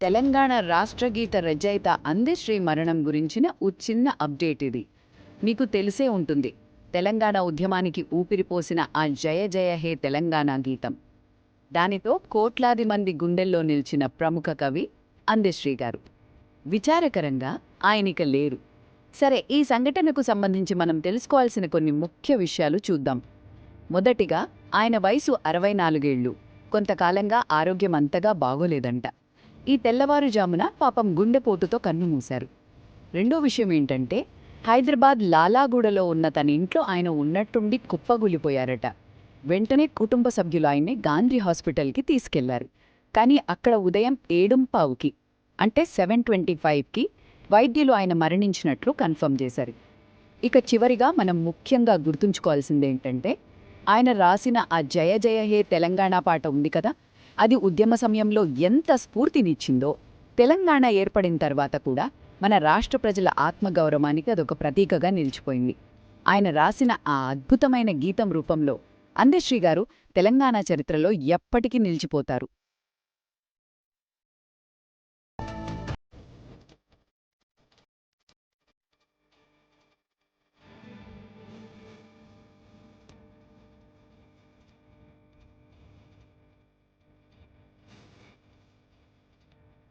తెలంగాణ రాష్ట్ర గీత రచయిత అందశ్రీ మరణం గురించిన ఓ అప్డేట్ ఇది. మీకు తెలిసే ఉంటుంది తెలంగాణ ఉద్యమానికి ఊపిరిపోసిన ఆ జయ జయ హే తెలంగాణ గీతం. దానితో కోట్లాది మంది గుండెల్లో నిలిచిన ప్రముఖ కవి అందశ్రీ గారు. విచారకరంగా ఆయనిక లేరు. సరే ఈ సంఘటనకు సంబంధించి మనం తెలుసుకోవాల్సిన కొన్ని ముఖ్య విషయాలు చూద్దాం. మొదటిగా ఆయన వయసు అరవై నాలుగేళ్ళు కొంతకాలంగా ఆరోగ్యం అంతగా బాగోలేదంట. ఈ తెల్లవారుజామున పాపం గుండెపోటుతో కన్నుమూశారు రెండో విషయం ఏంటంటే హైదరాబాద్ లాలాగూడలో ఉన్న తన ఇంట్లో ఆయన ఉన్నట్టుండి కుప్పగూలిపోయారట. వెంటనే కుటుంబ సభ్యులు ఆయన్ని గాంధీ హాస్పిటల్కి తీసుకెళ్ళారు. కానీ అక్కడ ఉదయం ఏడుంపావుకి అంటే సెవెన్ ట్వంటీ ఫైవ్కి వైద్యులు ఆయన మరణించినట్లు కన్ఫర్మ్ చేశారు. ఇక చివరిగా మనం ముఖ్యంగా గుర్తుంచుకోవాల్సిందేంటంటే ఆయన రాసిన ఆ జయ జయ హే తెలంగాణ పాట ఉంది కదా అది ఉద్యమ సమయంలో ఎంత స్ఫూర్తినిచ్చిందో తెలంగాణ ఏర్పడిన తర్వాత కూడా మన రాష్ట్ర ప్రజల ఆత్మగౌరవానికి అదొక ప్రతీకగా నిలిచిపోయింది. ఆయన రాసిన ఆ అద్భుతమైన గీతం రూపంలో అందశ్రీ గారు తెలంగాణ చరిత్రలో ఎప్పటికీ నిలిచిపోతారు.